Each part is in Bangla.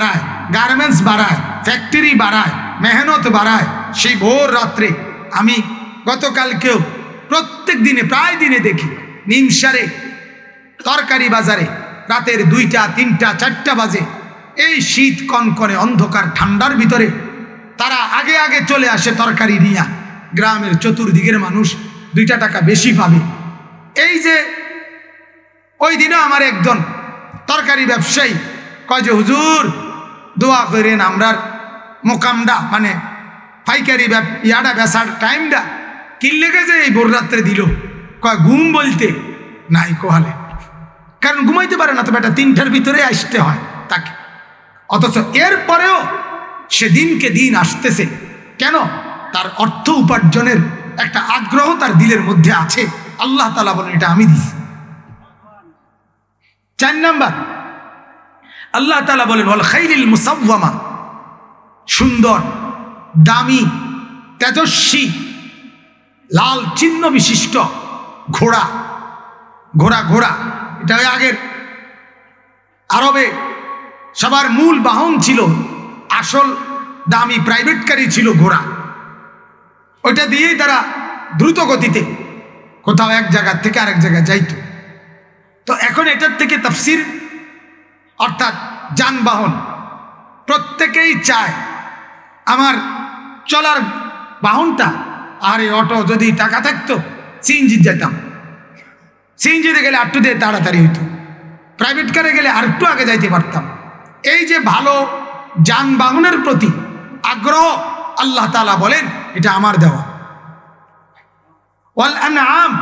বাড়ায় গার্মেন্টস বাড়ায় ফ্যাক্টরি বাড়ায়, মেহনত বাড়ায়। সেই ভোর রাত্রে আমি গতকালকেও প্রত্যেক দিনে, প্রায় দিনে দেখি, নিমসারে, তরকারি বাজারে, রাতের দুইটা, তিনটা, চারটা বাজে, এই শীত কনকনে অন্ধকার ঠান্ডার ভিতরে তারা আগে আগে চলে আসে তরকারি নিয়ে। গ্রামের চতুর্দিকের মানুষ দুইটা টাকা বেশি পাবে। এই যে ওই দিনও আমার একজন তরকারি ব্যবসায়ী কয় যে, হুজুর দোয়া করেন আমরার মোকামডা মানে পাইকারি ইয়াটা বেসার টাইমটা কিনলে গেছে এই ভোর রাত্রে দিল। কয়, ঘুম বলতে নাই কোহালে। কারণ ঘুমাইতে পারে না তো বেটা, তিনটার ভিতরে আসতে হয় তাকে। অথচ এরপরেও সে দিনকে দিন আসতেছে। কেন? তার অর্থ উপার্জনের একটা আগ্রহ তার দিলের মধ্যে আছে। আল্লাহ তালা বলেন, এটা আমি দিছি। চার নাম্বার আল্লাহ তালা বলেন বল মুসাওয়ামা সুন্দর, দামি, তেজস্বী, লাল চিহ্ন বিশিষ্ট ঘোড়া ঘোড়া ঘোড়া। এটা আগের আরবে সবার মূল বাহন ছিল, আসল দামি প্রাইভেট গাড়ি ছিল ঘোড়া। ওইটা দিয়েই তারা দ্রুত গতিতে কোথাও এক জায়গা থেকে আরেক জায়গায় যাইতো। তো এখন এটার থেকে তফসির অর্থাৎ যানবাহন, প্রত্যেকেই চায় আমার চলার বাহনটা, আর এই অটো যদি টাকা থাকতো, সিএনজি যেতাম। সিএনজিতে গেলে আটটু দিয়ে তাড়াতাড়ি হইতো। প্রাইভেট কারে গেলে আর একটু আগে যাইতে পারতাম। এই যে ভালো যানবাহনের প্রতি আগ্রহ আল্লাহ তালা বলেন, এটা আমার দেওয়া। ওয়াল আম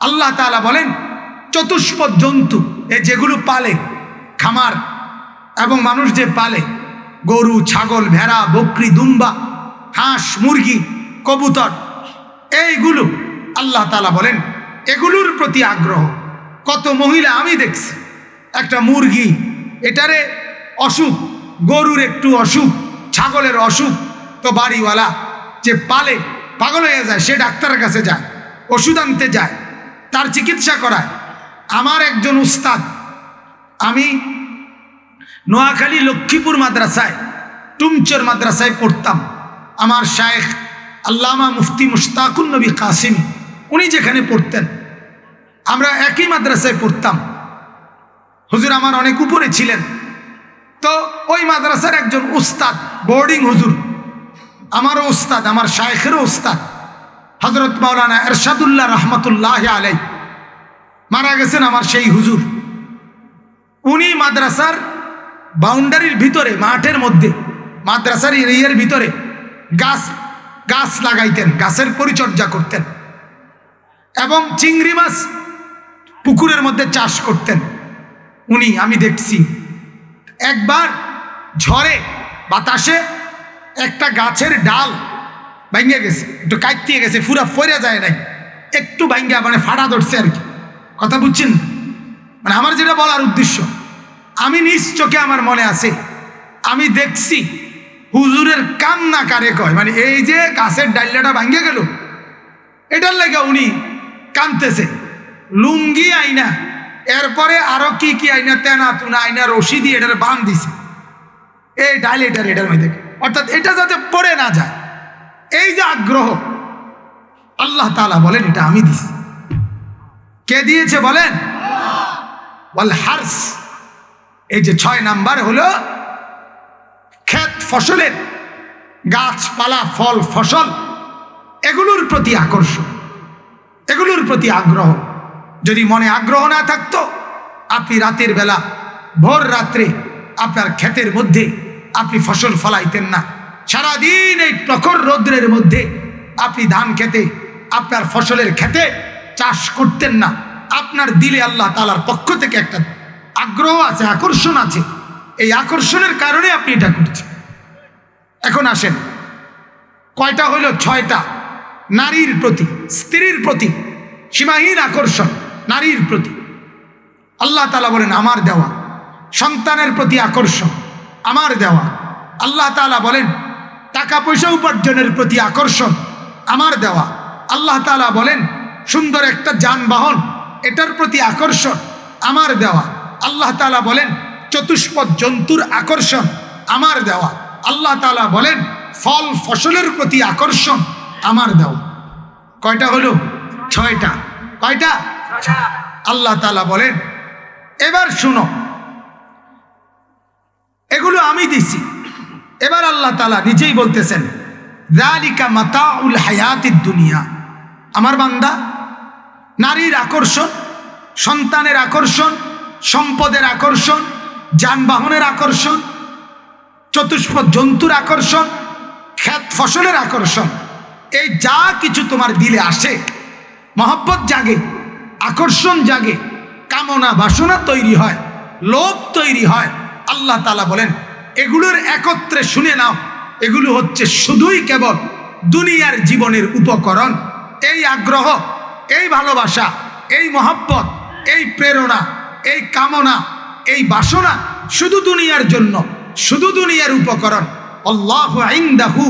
আল্লাহ তালা বলেন, চতুষ্পদ জন্তু, এ যেগুলো পালে খামার এবং মানুষ যে পালে, গরু, ছাগল, ভেড়া, বকরি, দুম্বা, হাঁস, মুরগি, কবুতর, এইগুলো আল্লাহ তালা বলেন, এগুলোর প্রতি আগ্রহ। কত মহিলা আমি দেখছি, একটা মুরগি, এটারে অসুখ, গরুর একটু অসুখ, ছাগলের অসুখ, তো বাড়িওয়ালা যে পালে, পাগল হয়ে যায়, সে ডাক্তারের কাছে যায়, ওষুধ আনতে যায়, তার চিকিৎসা করায়। আমার একজন উস্তাদ, আমি নোয়াখালী লক্ষ্মীপুর মাদ্রাসায়, টুমচর মাদ্রাসায় পড়তাম। আমার শায়েখ আল্লামা মুফতি মুশতাকুন নবী কাসিম, উনি যেখানে পড়তেন, আমরা একই মাদ্রাসায় পড়তাম। হুজুর আমার অনেক উপরে ছিলেন। তো ওই মাদ্রাসার একজন উস্তাদ, বোর্ডিং হুজুর, আমারও উস্তাদ, আমার শায়েখেরও উস্তাদ হজরত মাওলানা এরশাদুল্লাহ রহমতুল্লাহ আলাই মারা গেছেন আমার সেই হুজুর। উনি মাদ্রাসার বাউন্ডারির ভিতরে, মাঠের মধ্যে, মাদ্রাসার এরিয়ার ভিতরে গাছ গাছ লাগাইতেন, গাছের পরিচর্যা করতেন এবং চিংড়ি মাছ পুকুরের মধ্যে চাষ করতেন। উনি, আমি দেখছি। একবার ঝড়ে, বাতাসে একটা গাছের ডাল ভাঙ্গে গেছে, একটু কাইতিয়ে গেছে পুরা ফরে যায় নাই, একটু ভাঙ্গা মানে ফাড়া ধরছে আর কি। কথা বুঝছেন? মানে আমার যেটা বলার উদ্দেশ্য আমি নিজ চোখে আমার মনে আছে। আমি দেখছি হুজুরের কান্না কারে কয়? মানে এই যে গাছের ডাইলাটা ভাঙ্গে গেল এটার লেগে উনি কানতেছে। লুঙ্গি আইনা এরপরে আরও কি কি আইনা তেনা তুনা আইনা রশি দিয়ে এটার বান দিছে। এই ডাইল এটার এটার মধ্যে। অর্থাৎ এটা যাতে পড়ে না যায়। এই যে আগ্রহ আল্লাহ তালা বলেন এটা আমি দিছি। কে দিয়েছে বলেন? বল হার্স। এই যে ছয় নাম্বার হলো ক্ষেত ফসলের গাছপালা, ফল, ফসল, এগুলোর প্রতি আকর্ষণ, এগুলোর প্রতি আগ্রহ। যদি মনে আগ্রহ না থাকতো, আপনি রাতের বেলা, ভোর রাত্রে আপনার ক্ষেতের মধ্যে আপনি ফসল ফলাইতেন না। সারাদিন এই প্রখর রৌদ্রের মধ্যে আপনি ধান খেতে, আপনার ফসলের খেতে চাষ করতেন না। আপনার দিলে আল্লাহ তালার পক্ষ থেকে একটা আগ্রহ আছে, আকর্ষণ আছে। এই আকর্ষণের কারণে আপনি এটা করছেন। এখন আসেন। কয়টা হইল? ছয়টা। নারীর প্রতি, স্ত্রীর প্রতি সীমাহীন আকর্ষণ, নারীর প্রতি। আল্লাহ তালা বলেন, আমার দেওয়া। সন্তানের প্রতি আকর্ষণ, আমার দেওয়া। আল্লাহ তালা বলেন টাকা পয়সা উপার্জনের প্রতি আকর্ষণ, আমার দেওয়া। আল্লাহ তালা বলেন, সুন্দর একটা যানবাহন, এটার প্রতি আকর্ষণ, আমার দেওয়া। আল্লাহ তালা বলেন, চতুষ্পদ জন্তুর আকর্ষণ আমার দেওয়া। আল্লাহ তালা বলেন, ফল ফসলের প্রতি আকর্ষণ আমার দেওয়া। কয়টা হলো? ছয়টা। কয়টা? আল্লাহ তালা বলেন, এবার শুনো। এগুলো আমি দিছি। এবার আল্লাহ তালা নিজেই বলতেছেন রালিকা মাতা উল হায়াতির দুনিয়া। আমার বান্দা, নারীর আকর্ষণ, সন্তানের আকর্ষণ সম্পদের আকর্ষণ, যানবাহনের আকর্ষণ, চতুষ্পদ জন্তুর আকর্ষণ খ্যাত ফসলের আকর্ষণ, এই যা কিছু তোমার দিলে আসে। মহব্বত জাগে, আকর্ষণ জাগে, কামনা বাসনা তৈরি হয়, লোভ তৈরি হয়। আল্লাহ তালা বলেন, এগুলোর একত্রে শুনে নাও, এগুলো হচ্ছে শুধুই কেবল দুনিয়ার জীবনের উপকরণ। এই আগ্রহ, এই ভালোবাসা, এই মহব্বত, এই প্রেরণা এই কামনা, এই বাসনা শুধু দুনিয়ার জন্য, শুধু দুনিয়ার উপকরণ। আল্লাহ আইন্দাহু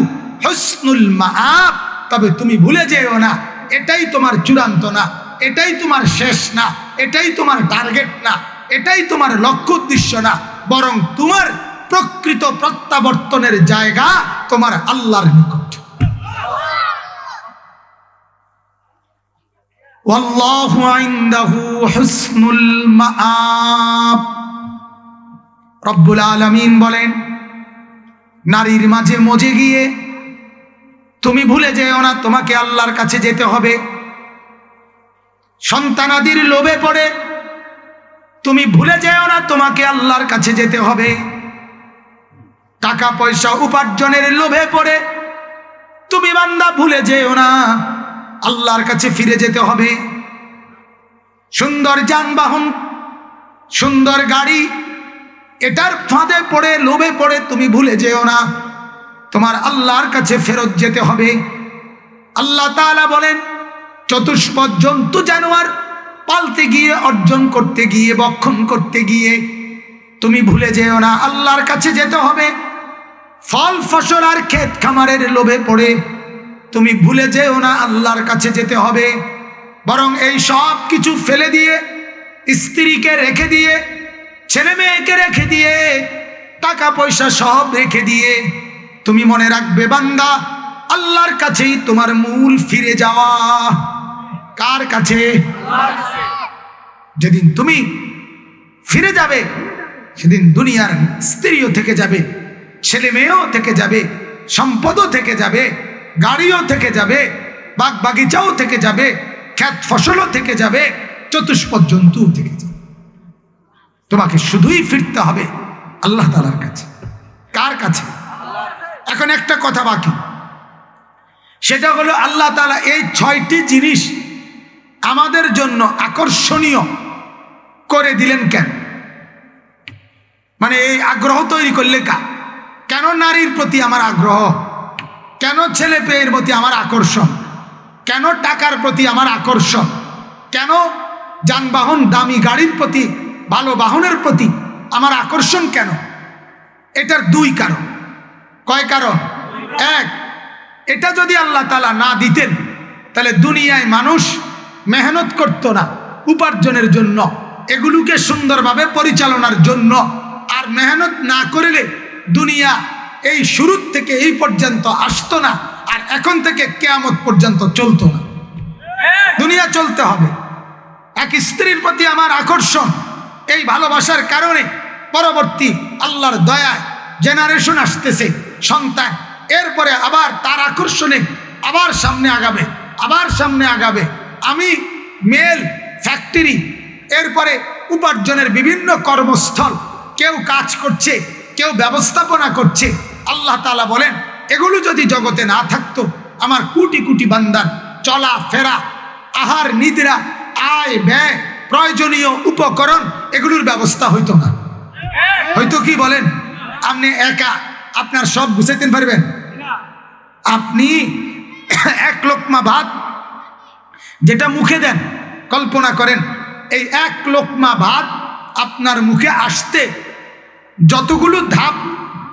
হসনুল মাআব। তবে তুমি ভুলে যেও না, এটাই তোমার চূড়ান্ত না, এটাই তোমার শেষ না, এটাই তোমার টার্গেট না, এটাই তোমার লক্ষ্য উদ্দেশ্য না, বরং তোমার প্রকৃত প্রত্যাবর্তনের জায়গা তোমার আল্লাহর নিকট। والله عنده حسن المآب রব্বুল আলমিন বলেন নারীর মাঝে মজে গিয়ে তুমি ভুলে যেও না তোমাকে আল্লাহর কাছে যেতে হবে সন্তানাদির লোভে পড়ে তুমি ভুলে যেও না তোমাকে আল্লাহর কাছে যেতে হবে টাকা পয়সা উপার্জনের লোভে পড়ে তুমি বান্দা ভুলে যেও না আল্লাহর কাছে ফিরে যেতে হবে। সুন্দর যানবাহন, সুন্দর গাড়ি, এটার ফাঁদে পড়ে, লোভে পড়ে তুমি ভুলে যেও না। তোমার আল্লাহর কাছে ফেরত যেতে হবে। আল্লাহ তাআলা বলেন, চতুষ্পদ জন্তু জানোয়ার পালতে গিয়ে, অর্জন করতে গিয়ে, বক্ষণ করতে গিয়ে তুমি ভুলে যেও না। আল্লাহর কাছে যেতে হবে। ফল ফসল আর ক্ষেত খামারের লোভে পড়ে। তুমি ভুলে যেও না আল্লাহর কাছে যেতে হবে। বরং এই সব কিছু ফেলে দিয়ে, স্ত্রীকে রেখে দিয়ে, ছেলে মেয়েকে রেখে দিয়ে, টাকা পয়সা সব রেখে দিয়ে তুমি মনে রাখবে, বান্দা, আল্লাহর কাছেই তোমার মূল ফিরে যাওয়া। কার কাছে? যেদিন তুমি ফিরে যাবে, সেদিন দুনিয়ার স্ত্রীও থেকে যাবে, ছেলে মেয়েও থেকে যাবে, সম্পদও থেকে যাবে। গাড়িও থেকে যাবে বাগ বাগিচাও থেকে যাবে খ্যাত ফসলও থেকে যাবে, চতুষ্পদ থেকে যাবে। তোমাকে শুধুই ফিরতে হবে আল্লাহ তালার কাছে। কার কাছে? এখন একটা কথা বাকি। সেটা হলো আল্লাহ তালা এই ছয়টি জিনিস আমাদের জন্য আকর্ষণীয় করে দিলেন কেন? মানে এই আগ্রহ তৈরি করলে কা কেন নারীর প্রতি আমার আগ্রহ? কেন ছেলে পেয়ের প্রতি আমার আকর্ষণ? কেন টাকার প্রতি আমার আকর্ষণ? কেন যানবাহন, দামি গাড়ির প্রতি, ভালো বাহনের প্রতি আমার আকর্ষণ কেন? এটার দুই কারণ। কয় কারণ? এক, এটা যদি আল্লাহ তালা না দিতেন, তাহলে দুনিয়ায় মানুষ মেহনত করত না উপার্জনের জন্য, এগুলোকে সুন্দরভাবে পরিচালনার জন্য। আর মেহনত না করলে দুনিয়া এই শুরুর থেকে এই পর্যন্ত আসতো না, আর এখন থেকে কেয়ামত পর্যন্ত চলতো না। দুনিয়া চলতে হবে। এক স্ত্রীর প্রতি আমার আকর্ষণ, এই ভালোবাসার কারণে পরবর্তী আল্লাহর দয়ায় জেনারেশন আসতেছে, সন্তান। এরপরে আবার তার আকর্ষণে আবার সামনে আগাবে, আবার সামনে আগাবে। আমি মেল ফ্যাক্টরি এরপরে উপার্জনের বিভিন্ন কর্মস্থল, কেউ কাজ করছে, কেউ ব্যবস্থাপনা করছে আল্লাহ তালা বলেন, এগুলো যদি জগতে না থাকতো, আমার কোটি কোটি বান্দার চলা, ফেরা, আহার, নিদ্রা, আয়, ব্যয়, প্রয়োজনীয় উপকরণ, এগুলোর ব্যবস্থা হইতো না। হয়তো কি বলেন? আপনি একা, আপনার সব গুছাইতে পারবেন? আপনি এক লোকমা ভাত যেটা মুখে দেন, কল্পনা করেন, এই এক লোকমা ভাত আপনার মুখে আসতে যতগুলো ধাপ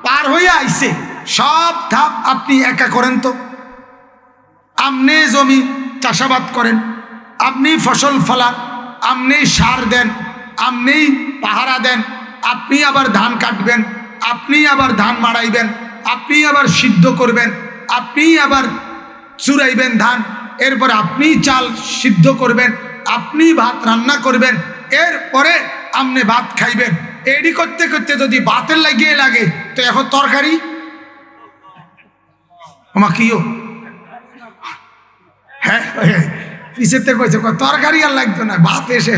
পার হয়ে আইছে। সব ধাপ আপনি একা করেন তো। আপনি জমি চাষাবাদ করেন আপনি ফসল ফলান আপনি সার দেন আপনি পাহারা দেন, আপনি আবার ধান কাটবেন, আপনি আবার ধান মাড়াইবেন, আপনি আবার সিদ্ধ করবেন, আপনি আবার চুরাইবেন ধান, এরপর আপনি চাল সিদ্ধ করবেন, আপনি ভাত রান্না করবেন, এরপরে আপনি ভাত খাইবেন। এডি করতে করতে যদি বাতের লাগিয়ে লাগে, তো এখন তরকারি? আমা কিও হ্যাঁ হ্যাঁ তরকারি আর লাগতো না, ভাত এসে।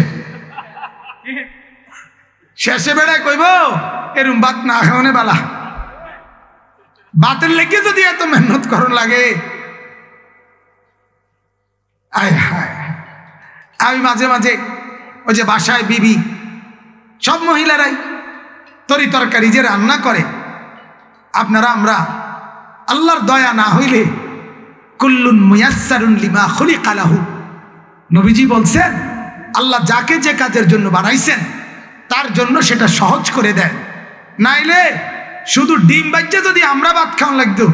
শেষে বেড়ায় কইব, এরম ভাত না খাওয়ানে বালা। বাতের লেগে যদি এত মেহনত করন লাগে। আয় হায়। আমি মাঝে মাঝে ওই যে বাসায় বিবি সব মহিলারাই তরি তরকারি যে রান্না করে, আপনারা আমরা আল্লাহর দয়া না হইলে কুল্লুন মুয়াসারুন লিমা খুলি কালাহু নবীজি বলছেন, আল্লাহ যাকে যে কাজের জন্য বানাইছেন, তার জন্য সেটা সহজ করে দেয় নাইলে শুধু ডিম বাচ্চা যদি আমরা ভাত খাওয়ান লাগতো,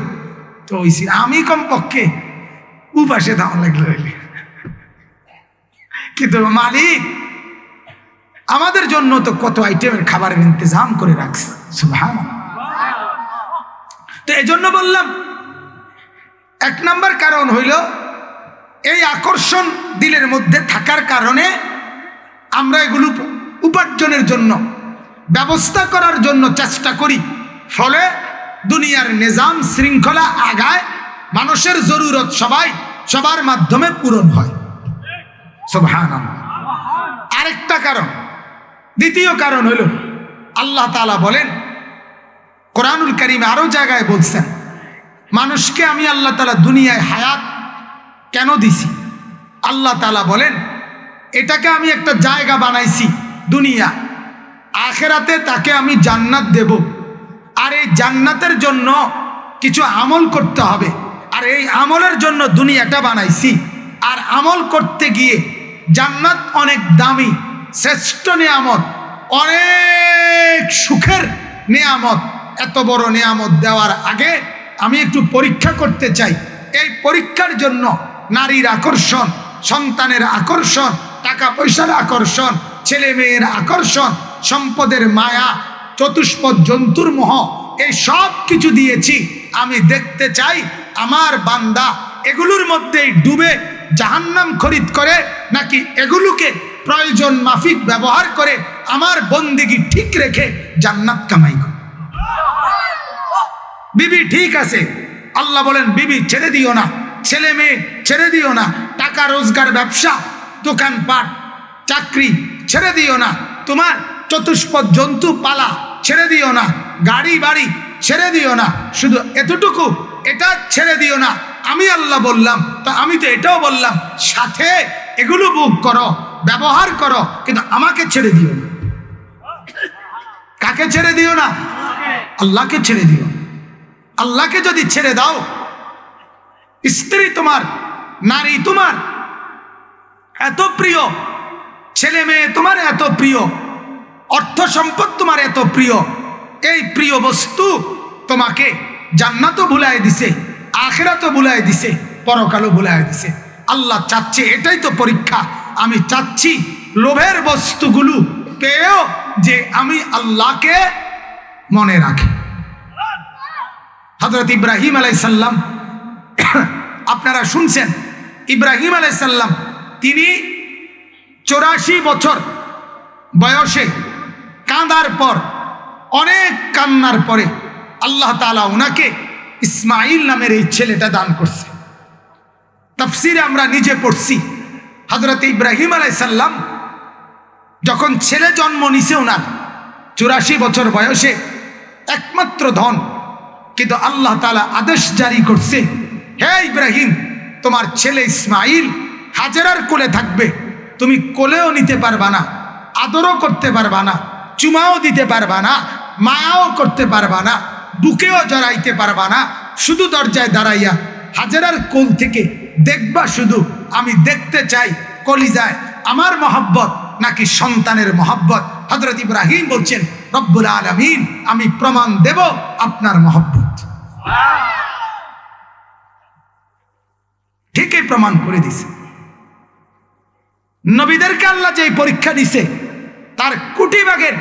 তো ওই আমি কমপক্ষে উপাসে ধাওয়ান লাগল কিন্তু মালিক আমাদের জন্য তো কত আইটেমের খাবারের ইন্তজাম করে রাখছে। সুভান তো এই জন্য বললাম, এক নম্বর কারণ হইল, এই আকর্ষণ দিলের মধ্যে থাকার কারণে আমরা এগুলো উপার্জনের জন্য, ব্যবস্থা করার জন্য চেষ্টা করি। ফলে দুনিয়ার নিজাম শৃঙ্খলা আগায় মানুষের জরুরত সবাই সবার মাধ্যমে পূরণ হয়। সুবহান আরেকটা কারণ দ্বিতীয় কারণ হলো, আল্লাহ তালা বলেন, কোরআনুল করিম আরও জায়গায় বলছেন, মানুষকে আমি আল্লাহ তালা দুনিয়ায় হায়াত কেন দিছি? আল্লাহ তালা বলেন, এটাকে আমি একটা জায়গা বানাইছি দুনিয়া, আখেরাতে তাকে আমি জান্নাত দেব। আর এই জান্নাতের জন্য কিছু আমল করতে হবে। আর এই আমলের জন্য দুনিয়াটা বানাইছি। আর আমল করতে গিয়ে জান্নাত অনেক দামি। শ্রেষ্ঠ নিয়ামত, অনেক সুখের নিয়ামত, এত বড় নিয়ামত দেওয়ার আগে আমি একটু পরীক্ষা করতে চাই। এই পরীক্ষার জন্য নারীর আকর্ষণ, সন্তানের আকর্ষণ টাকা পয়সার আকর্ষণ ছেলে মেয়ের আকর্ষণ, সম্পদের মায়া, চতুষ্পদ জন্তুর মোহ, এই সব কিছু দিয়েছি। আমি দেখতে চাই আমার বান্দা এগুলোর মধ্যেই ডুবে জাহান্নাম খরিদ করে নাকি এগুলোকে প্রয়োজন মাফিক ব্যবহার করে আমার বন্দিগি ঠিক রেখে জান্নাত কামাই করে। বিবি ঠিক আছে। আল্লাহ বলেন, বিবি ছেড়ে দিও না। ছেলে মেয়ে ছেড়ে দিও না। টাকা, রোজগার, ব্যবসা দোকানপাট চাকরি ছেড়ে দিও না। তোমার চতুষ্পদ জন্তু পালা ছেড়ে দিও না। গাড়ি, বাড়ি ছেড়ে দিও না। শুধু এতটুকু, এটা ছেড়ে দিও না। আমি আল্লাহ বললাম, তো আমি তো এটাও বললাম, সাথে এগুলো বুক করো। ব্যবহার করো, কিন্তু আমাকে ছেড়ে দিও না। কাকে ছেড়ে দিও না? আল্লাহকে ছেড়ে দিও। আল্লাহকে যদি ছেড়ে দাও, স্ত্রী তোমার, নারী তোমার, এত প্রিয়, ছেলে মেয়ে তোমার এত প্রিয়, অর্থ সম্পদ তোমার এত প্রিয়, এই প্রিয় বস্তু তোমাকে জান্নাতও ভুলাই দিছে, আখেরাতও ভুলাই দিছে, পরকালও ভুলাই দিছে। আল্লাহ চাচ্ছে এটাই তো পরীক্ষা। আমি চাচ্ছি লোভের বস্তুগুলো পেয়েও যে আমি আল্লাহকে মনে রাখি। হজরত ইব্রাহিম আলাইসাল্লাম, আপনারা শুনছেন, ইব্রাহিম আলাইসাল্লাম তিনি চৌরাশি বছর বয়সে কাঁদার পর, অনেক কান্নার পরে আল্লাহ তালা ওনাকে ইসমাইল নামের এই ছেলেটা দান করছে। তফসিরে আমরা নিজে পড়ছি। হজরত ইব্রাহিম আলাইসাল্লাম যখন ছেলে জন্ম নিছে ওনার চুরাশি বছর বয়সে, একমাত্র ধন, কিন্তু আল্লাহ তালা আদেশ জারি করছে, হে ইব্রাহিম, তোমার ছেলে ইসমাইল হাজারার কোলে থাকবে, তুমি কোলেও নিতে পারবা না, আদরও করতে পারবা না, চুমাও দিতে পারবা না, মায়াও করতে পারবা না, বুকেও জড়াইতে পারবা না, শুধু দরজায় দাঁড়াইয়া হাজারার কোল থেকে দেখবা শুধু আমি দেখতে চাই, কলিজায় আমার মহব্বত নাকি সন্তানের মহব্বত? হজরত ইব্রাহিম বলছেন, রব্বুল আলমিন, আমি প্রমাণ দেব আপনার মহব্বত। ঠিকই প্রমাণ করে দিছে। নবীদেরকে আল্লাহ যে পরীক্ষা দিছে, তার কোটি ভাগের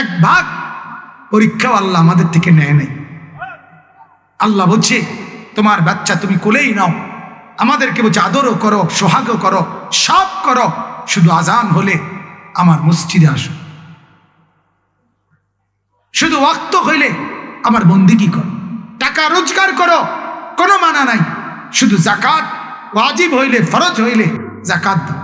এক ভাগ পরীক্ষাও আল্লাহ আমাদের থেকে নেয় নাই। আল্লাহ বলছে, তোমার বাচ্চা তুমি কোলেই নাও আমাদেরকে বলছে আদরও করো সোহাগ করো, সব করো। শুধু আজান হলে আমার মসজিদে আসো। শুধু অক্ত হইলে আমার বন্দিগি করো? টাকা রোজগার করো, কোনো মানা নাই। শুধু জাকাত, ওয়াজিব হইলে, ফরজ হইলে জাকাত দাও।